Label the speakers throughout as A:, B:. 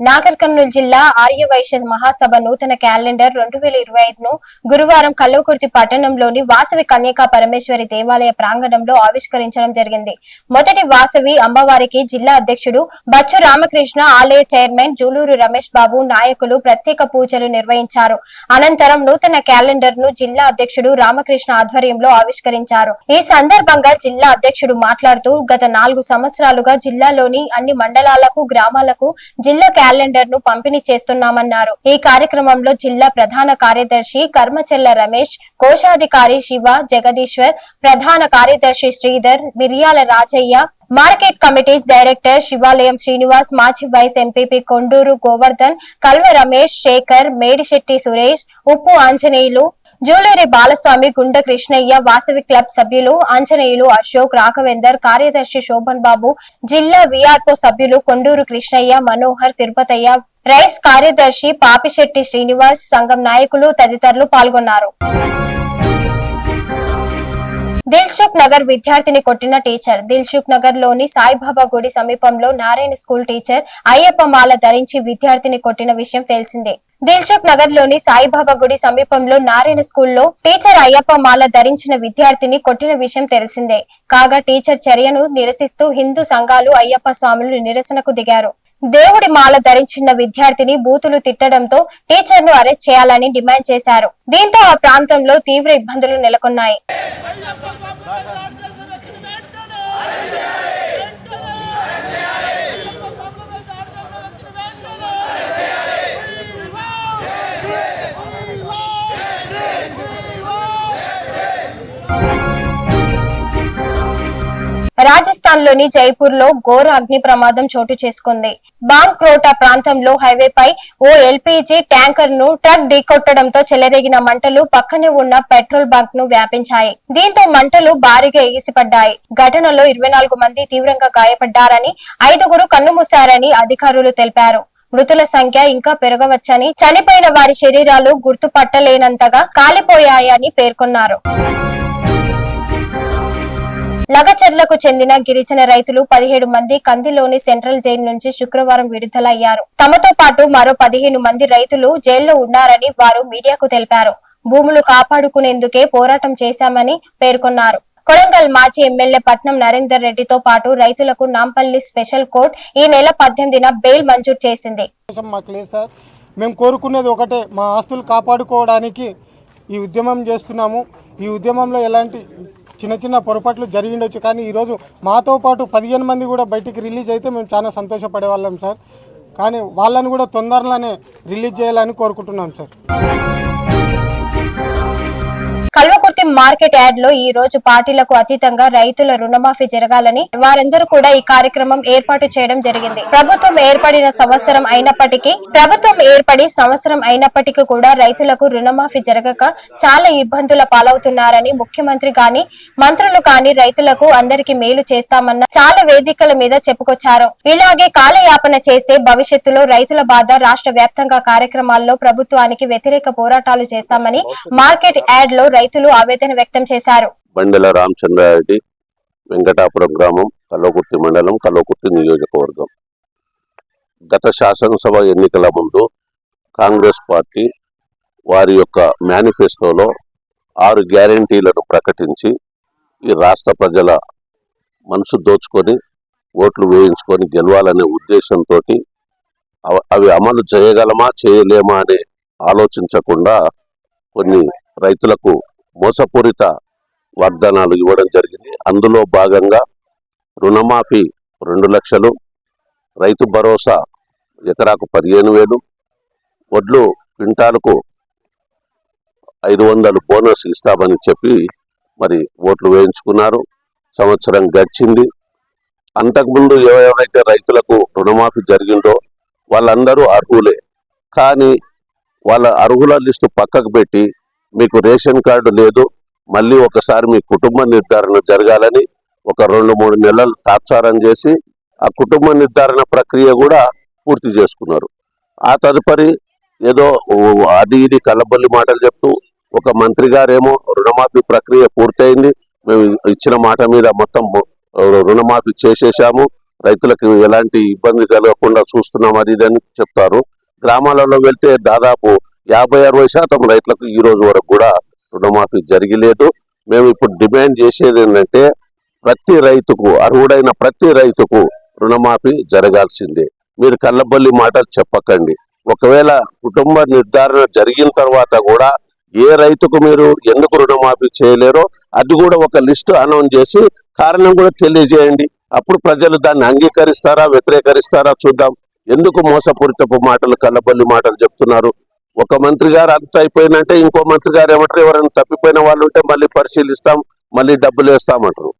A: Nagar Kurnool జిల్లా ఆర్య వైశ్య మహాసభ నూతన calendar రెండు వేల ఇరవై ఐదును గురువారం కల్వకుర్తి పట్టణంలోని వాసవి కన్యకా పరమేశ్వరి దేవాలయ ప్రాంగణంలో ఆవిష్కరించడం జరిగింది. మొదటి వాసవి అమ్మవారికి జిల్లా అధ్యక్షుడు బచ్చు రామకృష్ణ ఆలయ చైర్మన్ జూలూరు రమేష్ బాబు నాయకులు ప్రత్యేక పూజలు నిర్వహించారు. అనంతరం నూతన క్యాలెండర్ను జిల్లా అధ్యక్షుడు రామకృష్ణ ఆధ్వర్యంలో ఆవిష్కరించారు. ఈ సందర్భంగా జిల్లా అధ్యక్షుడు మాట్లాడుతూ గత నాలుగు సంవత్సరాలుగా జిల్లాలోని అన్ని మండలాలకు గ్రామాలకు జిల్లా క్యాలెండర్ను పంపిణీ చేస్తున్నామన్నారు. ఈ కార్యక్రమంలో జిల్లా ప్రధాన కార్యదర్శి కర్మచెల్ల రమేష్ కోశాధికారి శివ జగదీశ్వర్ ప్రధాన కార్యదర్శి శ్రీధర్ మిరియాల రాజయ్య మార్కెట్ కమిటీ డైరెక్టర్ శివాలయం శ్రీనివాస్ మాజీ vice MPP Konduru Govardhan Kalva Ramesh Sekhar Medisetti Suresh Uppu Anjaneyulu Juleri Balaswamy Gunda Krishnaiah Vasavi club సభ్యులు ఆంజనేయులు అశోక్ రాఘవేందర్ కార్యదర్శి శోభన్ బాబు జిల్లా విఆర్ఓ సభ్యులు కొండూరు కృష్ణయ్య మనోహర్ తిరుపతయ్య రైస్ కార్యదర్శి పాపిశెట్టి శ్రీనివాస్ సంఘం నాయకులు తదితరులు పాల్గొన్నారు. దిల్సుఖ్ నగర్ విద్యార్థిని కొట్టిన టీచర్. దిల్సుఖ్ నగర్లోని సాయిబాబా గుడి సమీపంలో నారాయణ స్కూల్ టీచర్ అయ్యప్ప మాల ధరించి విద్యార్థిని కొట్టిన విషయం తెలిసిందే. దిల్సుఖ్ నగర్లోని సాయిబాబా గుడి సమీపంలో నారాయణ స్కూల్లో టీచర్ అయ్యప్ప మాల ధరించిన విద్యార్థిని కొట్టిన విషయం తెలిసిందే. కాగా టీచర్ చర్యను నిరసిస్తూ హిందూ సంఘాలు అయ్యప్ప స్వాములు నిరసనకు దిగారు. దేవుడి మాల ధరించిన విద్యార్థిని బూతులు తిట్టడంతో టీచర్ను అరెస్ట్ చేయాలని డిమాండ్ చేశారు. దీంతో ఆ ప్రాంతంలో తీవ్ర ఇబ్బందులు నెలకొన్నాయి. రాజ్య రాజస్థాన్లోని జైపూర్లో ఘోర అగ్ని ప్రమాదం చోటు చేసుకుంది. బాంగ్ క్రోటా ప్రాంతంలో హైవేపై ఓ ఎల్పీజీ ట్యాంకర్ను ట్రక్ ఢీకొట్టడంతో చెలరేగిన మంటలు పక్కనే ఉన్న పెట్రోల్ బంక్ను వ్యాపించాయి. దీంతో మంటలు భారీగా ఎగిసిపడ్డాయి. ఘటనలో ఇరవై నాలుగు మంది తీవ్రంగా గాయపడ్డారని ఐదుగురు కన్నుమూశారని అధికారులు తెలిపారు. మృతుల సంఖ్య ఇంకా పెరగవచ్చని చనిపోయిన వారి శరీరాలు గుర్తుపట్టలేనంతగా కాలిపోయాయని పేర్కొన్నారు. లగచర్లకు చెందిన గిరిజన రైతులు పదిహేడు మంది కందిలోని సెంట్రల్ జైలు నుంచి శుక్రవారం విడుదలయ్యారు. తమతో పాటు మరో పదిహేను మంది రైతులు జైల్లో ఉన్నారని వారు మీడియాకు తెలిపారు. భూములు కాపాడుకునేందుకే పోరాటం చేశామని పేర్కొన్నారు. కొడంగల్ మాజీ ఎమ్మెల్యే పట్నం నరేందర్ రెడ్డితో పాటు రైతులకు నాంపల్లి స్పెషల్ కోర్టు ఈ నెల పద్దెనిమిదిన బెయిల్ మంజూరు చేసింది.
B: మేము కోరుకునేది ఒకటే మా ఆస్తులు కాపాడుకోవడానికి ఈ ఉద్యమం చేస్తున్నాము. ఈ ఉద్యమంలో ఎలాంటి చిన్న చిన్న పొరపాట్లు జరిగిండొచ్చు. కానీ ఈరోజు మాతో పాటు పదిహేను మంది కూడా బయటికి రిలీజ్ అయితే మేము చాలా సంతోషపడే వాళ్ళం సార్. కానీ వాళ్ళని కూడా తొందరలోనే రిలీజ్ చేయాలని కోరుకుంటున్నాం సార్.
A: కల్వకుర్తి మార్కెట్ యాడ్లో ఈ రోజు పార్టీలకు అతీతంగా రైతుల రుణమాఫీ జరగాలని వారందరూ కూడా ఈ కార్యక్రమం ఏర్పాటు చేయడం జరిగింది. ప్రభుత్వం ఏర్పడిన సంవత్సరం అయినప్పటికీ ప్రభుత్వం ఏర్పడి సంవత్సరం అయినప్పటికీ కూడా రైతులకు రుణమాఫీ జరగక చాలా ఇబ్బందుల పాలవుతున్నారని ముఖ్యమంత్రి గాని మంత్రులు కాని రైతులకు అందరికీ మేలు చేస్తామన్న చాలా వేదికల మీద చెప్పుకొచ్చారు. ఇలాగే కాలయాపన చేస్తే భవిష్యత్తులో రైతుల బాధ రాష్ట్ర వ్యాప్తంగా కార్యక్రమాల్లో ప్రభుత్వానికి వ్యతిరేక పోరాటాలు చేస్తామని మార్కెట్ యాడ్లో రైతులు ఆవేదన వ్యక్తం చేశారు.
C: బండెల రామచంద్రారెడ్డి వెంకటాపురం గ్రామం కల్లోకుర్తి మండలం కల్లోకుర్తి నియోజకవర్గం. గత శాసనసభ ఎన్నికల ముందు కాంగ్రెస్ పార్టీ వారి యొక్క మేనిఫెస్టోలో ఆరు గ్యారంటీలను ప్రకటించి ఈ రాష్ట్ర ప్రజల మనసు దోచుకొని ఓట్లు వేయించుకొని గెలవాలనే ఉద్దేశంతో అవి అమలు చేయగలమా చేయలేమా అని ఆలోచించకుండా కొన్ని రైతులకు మోసపూరిత వాగ్దానాలు ఇవ్వడం జరిగింది. అందులో భాగంగా రుణమాఫీ రెండు లక్షలు రైతు భరోసా ఎకరాకు పదిహేను వేలు వడ్లు క్వింటాలకు ఐదు వందలు బోనస్ ఇస్తామని చెప్పి మరి ఓట్లు వేయించుకున్నారు. సంవత్సరం గడిచింది. అంతకుముందు ఎవరైతే రైతులకు రుణమాఫీ జరిగిందో వాళ్ళందరూ అర్హులే. కానీ వాళ్ళ అర్హుల లిస్టు పక్కకు పెట్టి మీకు రేషన్ కార్డు లేదు మళ్ళీ ఒకసారి మీ కుటుంబ నిర్ధారణ జరగాలని ఒక రెండు మూడు నెలలు తాత్సారం చేసి ఆ కుటుంబ నిర్ధారణ ప్రక్రియ కూడా పూర్తి చేసుకున్నారు. ఆ తదుపరి ఏదో అది ఇది కలబల్లి మాటలు చెప్తూ ఒక మంత్రి గారేమో రుణమాఫీ ప్రక్రియ పూర్తయింది మేము ఇచ్చిన మాట మీద మొత్తం రుణమాఫీ చేసేసాము రైతులకు ఎలాంటి ఇబ్బంది కలగకుండా చూస్తున్నాం అది ఇది అని చెప్తారు. గ్రామాలలో వెళ్తే దాదాపు యాభై అరవై శాతం రైతులకు ఈ రోజు వరకు కూడా రుణమాఫీ జరిగలేదు. మేము ఇప్పుడు డిమాండ్ చేసేది ఏంటంటే ప్రతి రైతుకు అర్హుడైన ప్రతి రైతుకు రుణమాఫీ జరగాల్సిందే. మీరు కళ్ళబల్లి మాటలు చెప్పకండి. ఒకవేళ కుటుంబ నిర్ధారణ జరిగిన తర్వాత కూడా ఏ రైతుకు మీరు ఎందుకు రుణమాఫీ చేయలేరో అది కూడా ఒక లిస్టు అనౌన్స్ చేసి కారణం కూడా తెలియజేయండి. అప్పుడు ప్రజలు దాన్ని అంగీకరిస్తారా వ్యతిరేకరిస్తారా చూద్దాం. ఎందుకు మోసపూరితపు మాటలు కళ్ళబల్లి మాటలు చెప్తున్నారు? ఒక మంత్రి గారు అంత అయిపోయినంటే ఇంకో మంత్రి గారు ఏమంటారు ఎవరైనా తప్పిపోయిన వాళ్ళు ఉంటే మళ్ళీ పరిశీలిస్తాం మళ్ళీ డబ్బులు వేస్తామంటారు.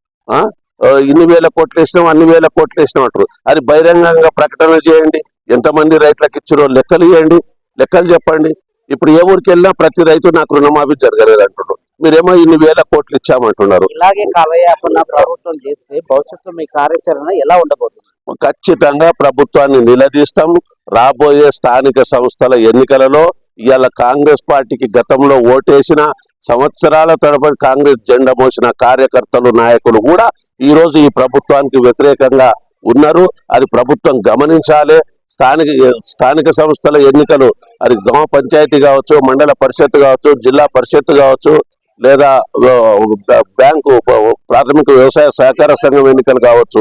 C: ఇన్ని వేల కోట్లు వేసినాం అన్ని వేల కోట్లు వేసినాం అంటారు అది బహిరంగంగా ప్రకటన చేయండి. ఎంతమంది రైతులకు ఇచ్చిరో లెక్కలు ఇవ్వండి లెక్కలు చెప్పండి. ఇప్పుడు ఏ ఊరికి వెళ్ళినా ప్రతి రైతు నాకు రుణమాఫీ జరగలేదు అంటున్నారు మీరేమో ఇన్ని వేల కోట్లు ఇచ్చామంటున్నారు.
D: ఇలాగే కాలయాపన ప్రభుత్వం చేస్తే భవిష్యత్తులో మీ కార్యాచరణ ఎలా ఉండబోతుంది?
C: ఖచ్చితంగా ప్రభుత్వాన్ని నిలదీస్తాం. రాబోయే స్థానిక సంస్థల ఎన్నికలలో ఇవాళ కాంగ్రెస్ పార్టీకి గతంలో ఓటేసిన సంవత్సరాల తరబడి కాంగ్రెస్ జెండా మోసిన కార్యకర్తలు నాయకులు కూడా ఈరోజు ఈ ప్రభుత్వానికి వ్యతిరేకంగా ఉన్నారు. అది ప్రభుత్వం గమనించాలి. స్థానిక స్థానిక సంస్థల ఎన్నికలు అది గ్రామ పంచాయతీ కావచ్చు మండల పరిషత్ కావచ్చు జిల్లా పరిషత్ కావచ్చు లేదా బ్యాంకు ప్రాథమిక వ్యవసాయ సహకార సంఘం ఎన్నికలు కావచ్చు.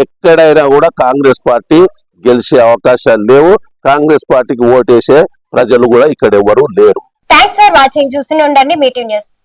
C: ఎక్కడైనా కూడా కాంగ్రెస్ పార్టీ గెలిచే అవకాశాలు లేవు. కాంగ్రెస్ పార్టీకి ఓటేసే ప్రజలు కూడా ఇక్కడ ఎవరు లేరు.
A: థ్యాంక్స్ ఫర్ వాచింగ్ చూసి ఉండండి మీటింగ్ న్యూస్.